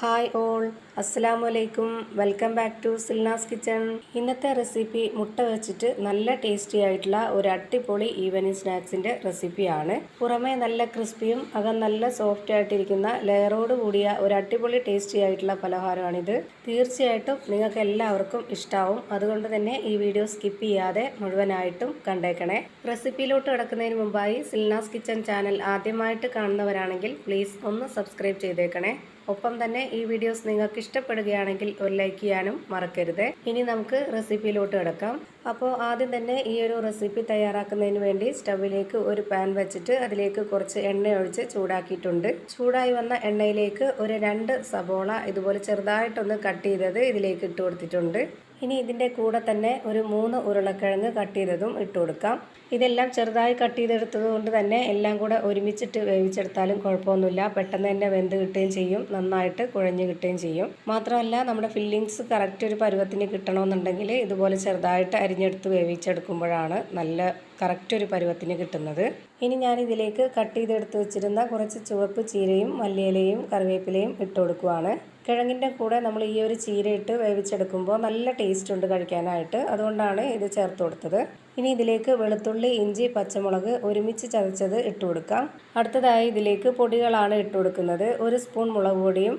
Hi all. അസ്സലാമു അലൈക്കും welcome back to Silna's kitchen. ഇന്നത്തെ റെസിപ്പി മുട്ട വെച്ചിട്ട് നല്ല ടേസ്റ്റി ആയിട്ടുള്ള ഒരു അടിപൊളി ഈവനിങ് സ്നാക്സിന്റെ റെസിപ്പിയാണ്. പുറമേ നല്ല ക്രിസ്പിയും അകം നല്ല സോഫ്റ്റ് ആയിട്ടിരിക്കുന്ന ലെയറോട് കൂടിയ ഒരു അടിപൊളി ടേസ്റ്റി ആയിട്ടുള്ള പലഹാരമാണിത്. തീർച്ചയായിട്ടും നിങ്ങൾക്ക് എല്ലാവർക്കും ഇഷ്ടാവും. അതുകൊണ്ട് തന്നെ ഈ വീഡിയോ സ്കിപ്പ് ചെയ്യാതെ മുഴുവനായിട്ടും കണ്ടേക്കണേ. റെസിപ്പിയിലോട്ട് കിടക്കുന്നതിന് മുമ്പായി സിൽനാസ് കിച്ചൺ ചാനൽ ആദ്യമായിട്ട് കാണുന്നവരാണെങ്കിൽ പ്ലീസ് ഒന്ന് സബ്സ്ക്രൈബ് ചെയ്തേക്കണേ. ഒപ്പം തന്നെ ഈ വീഡിയോസ് നിങ്ങൾക്ക് ഇഷ്ടപ്പെടുകയാണെങ്കിൽ ഒരു ലൈക്ക് ചെയ്യാനും മറക്കരുത്. ഇനി നമുക്ക് റെസിപ്പിയിലോട്ട് കിടക്കാം. അപ്പോൾ ആദ്യം തന്നെ ഈ ഒരു റെസിപ്പി തയ്യാറാക്കുന്നതിന് വേണ്ടി സ്റ്റവിലേക്ക് ഒരു പാൻ വെച്ചിട്ട് അതിലേക്ക് കുറച്ച് എണ്ണ ഒഴിച്ച് ചൂടാക്കിയിട്ടുണ്ട്. ചൂടായി വന്ന എണ്ണയിലേക്ക് ഒരു രണ്ട് സബോള ഇതുപോലെ ചെറുതായിട്ടൊന്ന് കട്ട് ചെയ്തത് ഇതിലേക്ക് ഇട്ട് കൊടുത്തിട്ടുണ്ട്. ഇനി ഇതിന്റെ കൂടെ തന്നെ ഒരു മൂന്ന് ഉരുളക്കിഴങ്ങ് കട്ട് ചെയ്തതും ഇട്ട് കൊടുക്കാം. ഇതെല്ലാം ചെറുതായി കട്ട് ചെയ്തെടുത്തത് കൊണ്ട് തന്നെ എല്ലാം കൂടെ ഒരുമിച്ചിട്ട് വേവിച്ചെടുത്താലും കുഴപ്പമൊന്നുമില്ല. പെട്ടെന്ന് തന്നെ വെന്ത് കിട്ടുകയും ചെയ്യും. നന്നായിട്ട് കുഴഞ്ഞ് കിട്ടുകയും ചെയ്യും. മാത്രമല്ല നമ്മുടെ ഫില്ലിങ്സ് കറക്റ്റ് ഒരു പരുവത്തിന് കിട്ടണമെന്നുണ്ടെങ്കിൽ ഇതുപോലെ ചെറുതായിട്ട് അരിഞ്ഞെടുത്ത് വേവിച്ചെടുക്കുമ്പോഴാണ് നല്ല കറക്റ്റ് ഒരു പരുവത്തിന് കിട്ടുന്നത്. ഇനി ഞാൻ ഇതിലേക്ക് കട്ട് ചെയ്തെടുത്ത് വെച്ചിരുന്ന കുറച്ച് ചുവപ്പ് ചീരയും മല്ലിയിലയും കറിവേപ്പിലയും ഇട്ട് കൊടുക്കുവാണ്. കിഴങ്ങിന്റെ കൂടെ നമ്മൾ ഈ ഒരു ചീര ഇട്ട് വേവിച്ചെടുക്കുമ്പോൾ നല്ല ടേസ്റ്റ് ഉണ്ട് കഴിക്കാനായിട്ട്. അതുകൊണ്ടാണ് ഇത് ചേർത്ത് കൊടുത്തത്. ഇനി ഇതിലേക്ക് വെളുത്തുള്ളി ഇഞ്ചി പച്ചമുളക് ഒരുമിച്ച് ചതച്ചത് ഇട്ട് കൊടുക്കാം. അടുത്തതായി ഇതിലേക്ക് പൊടികളാണ് ഇട്ട് കൊടുക്കുന്നത്. ഒരു സ്പൂൺ മുളക് പൊടിയും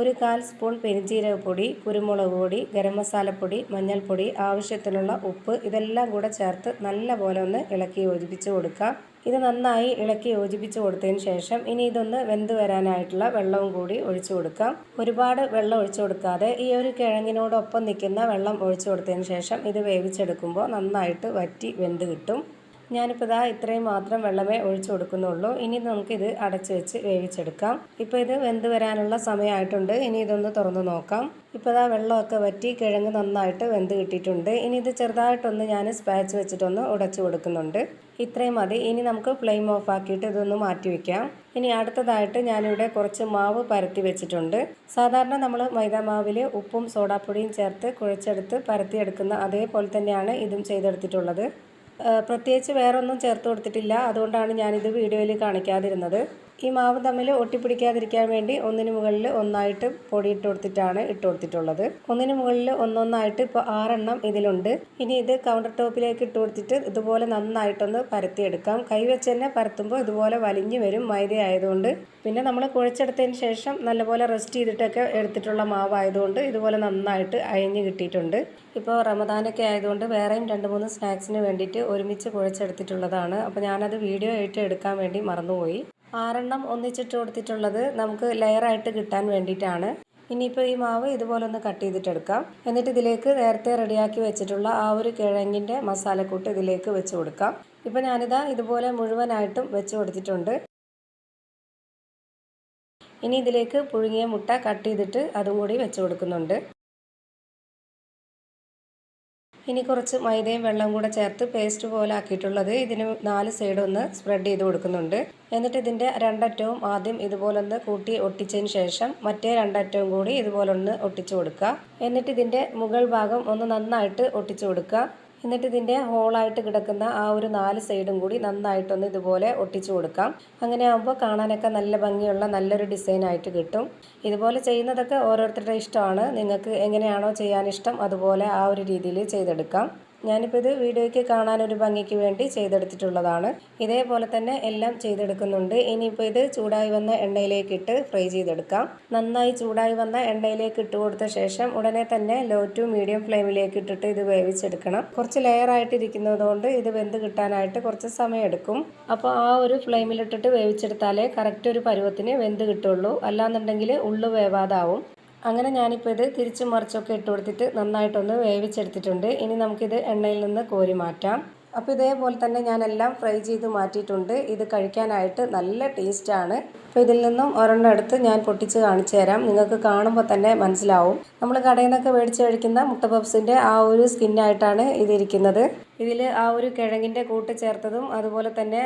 ഒരു കാൽ സ്പൂൺ പെരിഞ്ജീരകപ്പൊടി കുരുമുളക് പൊടി ഗരം മസാലപ്പൊടി മഞ്ഞൾപ്പൊടി ആവശ്യത്തിനുള്ള ഉപ്പ് ഇതെല്ലാം കൂടെ ചേർത്ത് നല്ലപോലെ ഒന്ന് ഇളക്കി യോജിപ്പിച്ച് കൊടുക്കാം. ഇത് നന്നായി ഇളക്കി യോജിപ്പിച്ച് കൊടുത്തതിന് ശേഷം ഇനി ഇതൊന്ന് വെന്ത് വരാനായിട്ടുള്ള വെള്ളവും കൂടി ഒഴിച്ചു കൊടുക്കാം. ഒരുപാട് വെള്ളം ഒഴിച്ചു കൊടുക്കാതെ ഈ ഒരു കിഴങ്ങിനോടൊപ്പം നിൽക്കുന്ന വെള്ളം ഒഴിച്ചു കൊടുത്തതിന് ശേഷം ഇത് വേവിച്ചെടുക്കുമ്പോൾ നന്നായിട്ട് വറ്റി വെന്ത് കിട്ടും. ഞാനിപ്പോൾ ഇതാ ഇത്രയും മാത്രം വെള്ളമേ ഒഴിച്ചു കൊടുക്കുന്നുള്ളൂ. ഇനി നമുക്കിത് അടച്ചു വെച്ച് വേവിച്ചെടുക്കാം. ഇപ്പോൾ ഇത് വെന്ത് വരാനുള്ള സമയമായിട്ടുണ്ട്. ഇനി ഇതൊന്ന് തുറന്നു നോക്കാം. ഇപ്പോൾ ഇതാ വെള്ളമൊക്കെ വറ്റി കിഴങ്ങ് നന്നായിട്ട് വെന്ത് കിട്ടിയിട്ടുണ്ട്. ഇനി ഇത് ചെറുതായിട്ടൊന്ന് ഞാൻ സ്പാച്ച് വെച്ചിട്ടൊന്ന് ഉടച്ചു കൊടുക്കുന്നുണ്ട്. ഇത്രയും മതി. ഇനി നമുക്ക് ഫ്ലെയിം ഓഫ് ആക്കിയിട്ട് ഇതൊന്ന് മാറ്റി വയ്ക്കാം ഇനി അടുത്തതായിട്ട് ഞാനിവിടെ കുറച്ച് മാവ് പരത്തി വെച്ചിട്ടുണ്ട്. സാധാരണ നമ്മൾ മൈദ മാവിൽ ഉപ്പും സോഡാപ്പൊടിയും ചേർത്ത് കുഴച്ചെടുത്ത് പരത്തിയെടുക്കുന്ന അതേപോലെ തന്നെയാണ് ഇതും ചെയ്തെടുത്തിട്ടുള്ളത്. പ്രത്യേകിച്ച് വേറൊന്നും ചേർത്ത് കൊടുത്തിട്ടില്ല. അതുകൊണ്ടാണ് ഞാനിത് വീഡിയോയിൽ കാണിക്കാതിരുന്നത്. ഈ മാവ് തമ്മിൽ ഒട്ടിപ്പിടിക്കാതിരിക്കാൻ വേണ്ടി ഒന്നിന് മുകളിൽ ഒന്നായിട്ട് പൊടി ഇട്ട് കൊടുത്തിട്ടാണ് ഇട്ട് കൊടുത്തിട്ടുള്ളത്. ഒന്നിന് മുകളിൽ ഒന്നൊന്നായിട്ട് ഇപ്പോൾ ആറെണ്ണം ഇതിലുണ്ട്. ഇനി ഇത് കൗണ്ടർ ടോപ്പിലേക്ക് ഇട്ട് കൊടുത്തിട്ട് ഇതുപോലെ നന്നായിട്ടൊന്ന് പരത്തിയെടുക്കാം. കൈ വെച്ച് തന്നെ പരത്തുമ്പോൾ ഇതുപോലെ വലിഞ്ഞു വരും മൈദ ആയതുകൊണ്ട് പിന്നെ നമ്മൾ കുഴച്ചെടുത്തതിന് ശേഷം നല്ലപോലെ റെസ്റ്റ് ചെയ്തിട്ടൊക്കെ എടുത്തിട്ടുള്ള മാവായതുകൊണ്ട് ഇതുപോലെ നന്നായിട്ട് അയഞ്ഞ് കിട്ടിയിട്ടുണ്ട്. ഇപ്പോൾ റമദാനൊക്കെ ആയതുകൊണ്ട് വേറെയും രണ്ട് മൂന്ന് സ്നാക്സിന് വേണ്ടിയിട്ട് ഒരുമിച്ച് കുഴച്ചെടുത്തിട്ടുള്ളതാണ്. അപ്പോൾ ഞാനത് വീഡിയോ ആയിട്ട് എടുക്കാൻ വേണ്ടി മറന്നുപോയി. ആറെണ്ണം ഒന്നിച്ചിട്ട് കൊടുത്തിട്ടുള്ളത് നമുക്ക് ലെയറായിട്ട് കിട്ടാൻ വേണ്ടിയിട്ടാണ്. ഇനിയിപ്പോൾ ഈ മാവ് ഇതുപോലെ ഒന്ന് കട്ട് ചെയ്തിട്ടെടുക്കാം. എന്നിട്ട് ഇതിലേക്ക് നേരത്തെ റെഡിയാക്കി വെച്ചിട്ടുള്ള ആ ഒരു കിഴങ്ങിന്റെ മസാലക്കൂട്ട് ഇതിലേക്ക് വെച്ച് കൊടുക്കാം. ഇപ്പോൾ ഞാനിതാ ഇതുപോലെ മുഴുവനായിട്ടും വെച്ച് കൊടുത്തിട്ടുണ്ട്. ഇനി ഇതിലേക്ക് പുഴുങ്ങിയ മുട്ട കട്ട് ചെയ്തിട്ട് അതും കൂടി വെച്ച് കൊടുക്കുന്നുണ്ട്. ഇനി കുറച്ച് മൈദയും വെള്ളവും കൂടെ ചേർത്ത് പേസ്റ്റ് പോലെ ആക്കിയിട്ടുള്ളത് ഇതിന് നാല് സൈഡ് ഒന്ന് സ്പ്രെഡ് ചെയ്ത് കൊടുക്കുന്നുണ്ട്. എന്നിട്ട് ഇതിന്റെ രണ്ടറ്റവും ആദ്യം ഇതുപോലൊന്ന് കൂട്ടി ഒട്ടിച്ചതിന് ശേഷം മറ്റേ രണ്ടറ്റവും കൂടി ഇതുപോലൊന്ന് ഒട്ടിച്ചു കൊടുക്കുക. എന്നിട്ട് ഇതിന്റെ മുകൾ ഭാഗം ഒന്ന് നന്നായിട്ട് ഒട്ടിച്ചു കൊടുക്കുക. എന്നിട്ട് ഇതിന്റെ ഹോളായിട്ട് കിടക്കുന്ന ആ ഒരു നാല് സൈഡും കൂടി നന്നായിട്ടൊന്ന് ഇതുപോലെ ഒട്ടിച്ചു കൊടുക്കാം. അങ്ങനെ ആകുമ്പോൾ കാണാനൊക്കെ നല്ല ഭംഗിയുള്ള നല്ലൊരു ഡിസൈനായിട്ട് കിട്ടും. ഇതുപോലെ ചെയ്യുന്നതൊക്കെ ഓരോരുത്തരുടെ ഇഷ്ടമാണ്. നിങ്ങൾക്ക് എങ്ങനെയാണോ ചെയ്യാനിഷ്ടം അതുപോലെ ആ ഒരു രീതിയിൽ ചെയ്തെടുക്കാം. ഞാനിപ്പോൾ ഇത് വീഡിയോയ്ക്ക് കാണാൻ ഒരു ഭംഗിക്ക് വേണ്ടി ചെയ്തെടുത്തിട്ടുള്ളതാണ്. ഇതേപോലെ തന്നെ എല്ലാം ചെയ്തെടുക്കുന്നുണ്ട്. ഇനിയിപ്പോൾ ഇത് ചൂടായി വന്ന എണ്ണയിലേക്ക് ഇട്ട് ഫ്രൈ ചെയ്തെടുക്കാം. നന്നായി ചൂടായി വന്ന എണ്ണയിലേക്ക് ഇട്ട് കൊടുത്ത ശേഷം ഉടനെ തന്നെ ലോ ടു മീഡിയം ഫ്ലെയിമിലേക്ക് ഇട്ടിട്ട് ഇത് വേവിച്ചെടുക്കണം. കുറച്ച് ലെയർ ആയിട്ടിരിക്കുന്നതുകൊണ്ട് ഇത് വെന്ത് കിട്ടാനായിട്ട് കുറച്ച് സമയം എടുക്കും. അപ്പോൾ ആ ഒരു ഫ്ലെയിമിലിട്ടിട്ട് വേവിച്ചെടുത്താലേ കറക്റ്റ് ഒരു പരുവത്തിന് വെന്ത് കിട്ടുള്ളൂ. അല്ലാന്നുണ്ടെങ്കിൽ ഉള്ളു വേവാതാവും. അങ്ങനെ ഞാനിപ്പോൾ ഇത് തിരിച്ച് മറിച്ചൊക്കെ ഇട്ട് കൊടുത്തിട്ട് നന്നായിട്ടൊന്ന് വേവിച്ചെടുത്തിട്ടുണ്ട്. ഇനി നമുക്കിത് എണ്ണയിൽ നിന്ന് കോരി മാറ്റാം. അപ്പോൾ ഇതേപോലെ തന്നെ ഞാനെല്ലാം ഫ്രൈ ചെയ്ത് മാറ്റിയിട്ടുണ്ട്. ഇത് കഴിക്കാനായിട്ട് നല്ല ടേസ്റ്റാണ്. അപ്പോൾ ഇതിൽ നിന്നും ഒരെണ്ണം എടുത്ത് ഞാൻ പൊട്ടിച്ച് കാണിച്ചു തരാം. നിങ്ങൾക്ക് കാണുമ്പോൾ തന്നെ മനസ്സിലാവും. നമ്മൾ കടയിൽ നിന്നൊക്കെ മേടിച്ച് കഴിക്കുന്ന മുട്ട ആ ഒരു സ്കിന്നായിട്ടാണ് ഇതിരിക്കുന്നത്. ഇതിൽ ആ ഒരു കിഴങ്ങിന്റെ കൂട്ട് ചേർത്തതും അതുപോലെ തന്നെ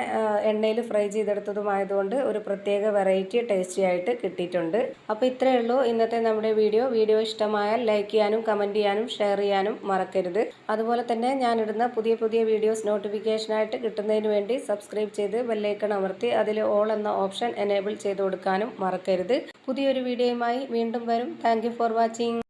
എണ്ണയിൽ ഫ്രൈ ചെയ്തെടുത്തതുമായതുകൊണ്ട് ഒരു പ്രത്യേക വെറൈറ്റി ടേസ്റ്റി ആയിട്ട് കിട്ടിയിട്ടുണ്ട്. അപ്പോൾ ഇത്രയേ ഉള്ളൂ ഇന്നത്തെ നമ്മുടെ വീഡിയോ. വീഡിയോ ഇഷ്ടമായാൽ ലൈക്ക് ചെയ്യാനും കമന്റ് ചെയ്യാനും ഷെയർ ചെയ്യാനും മറക്കരുത്. അതുപോലെ തന്നെ ഞാനിടുന്ന പുതിയ പുതിയ വീഡിയോസ് നോട്ടിഫിക്കേഷനായിട്ട് കിട്ടുന്നതിന് വേണ്ടി സബ്സ്ക്രൈബ് ചെയ്ത് ബെല്ലൈക്കൺ അമർത്തി അതിൽ ഓൾ എന്ന ഓപ്ഷൻ എനേബിൾ ചെയ്ത് കൊടുക്കാനും മറക്കരുത്. പുതിയൊരു വീഡിയോയുമായി വീണ്ടും വരും. Thank for watching.